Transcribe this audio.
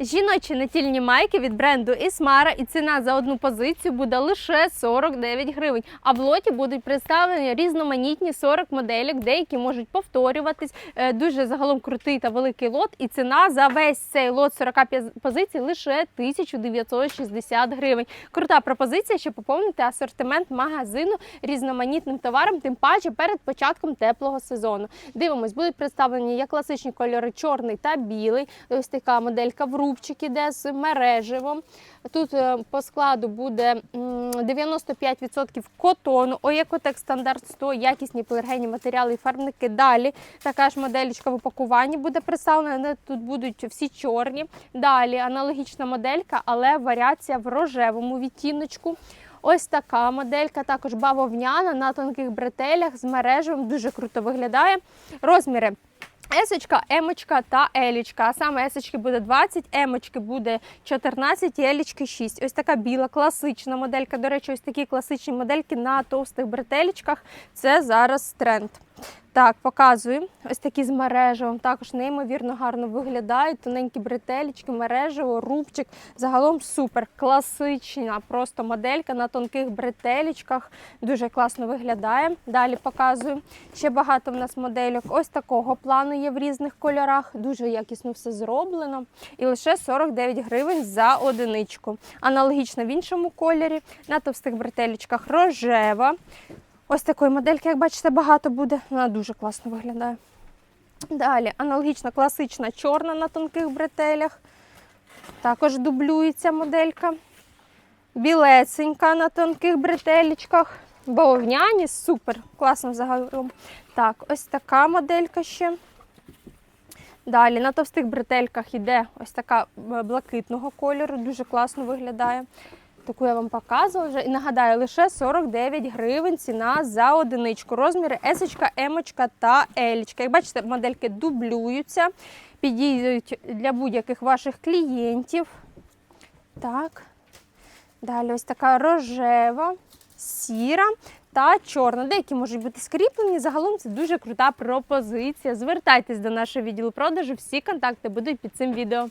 Жіночі натільні майки від бренду Ісмара і ціна за одну позицію буде лише 49 гривень. А в лоті будуть представлені різноманітні 40 моделек, деякі можуть повторюватись. Е, Дуже загалом крутий та великий лот. І ціна за весь цей лот 45 позицій лише 1960 гривень. Крута пропозиція, щоб поповнити асортимент магазину різноманітним товаром, тим паче перед початком теплого сезону. Дивимось, будуть представлені як класичні кольори чорний та білий. Ось така моделька в рубчик іде з мереживом. Тут е, по складу буде 95% котону, Оєкотек стандарт 100, якісні полігенні матеріали і фарбники. Далі така ж моделечка в упакуванні буде представлена. Тут будуть всі чорні. Далі аналогічна моделька, але варіація в рожевому відтіночку. Ось така моделька, також бавовняна на тонких бретелях з мережевим. Дуже круто виглядає. Розміри Есочка, емочка та елічка. А саме есочки буде 20, емочки буде 14 і елічки 6. Ось така біла класична моделька. До речі, ось такі класичні модельки на товстих бретелічках. Це зараз тренд. Так, показую. Ось такі з мережевим. Також неймовірно гарно виглядають. Тоненькі бретелечки, мережево, рубчик. Загалом супер класична просто моделька на тонких бретелечках. Дуже класно виглядає. Далі показую. Ще багато в нас модельок. Ось такого плану є в різних кольорах. Дуже якісно все зроблено. І лише 49 гривень за одиничку. Аналогічно в іншому кольорі. На товстих бретелечках рожева. Ось такої модельки, як бачите, багато буде. Вона дуже класно виглядає. Далі аналогічна класична чорна на тонких бретелях. Також дублюється моделька. Білесенька на тонких бретелечках. Бавовняні, супер, класно загалом. Так, ось така моделька ще. Далі на товстих бретельках йде ось така е, блакитного кольору, дуже класно виглядає. Таку я вам показувала вже. І нагадаю, лише 49 гривень ціна за одиничку. Розміри есочка, емочка та елічка. Як бачите, модельки дублюються, підійдуть для будь-яких ваших клієнтів. Так. Далі ось така рожева, сіра та чорна. Деякі можуть бути скріплені. Загалом це дуже крута пропозиція. Звертайтесь до нашого відділу продажу. Всі контакти будуть під цим відео.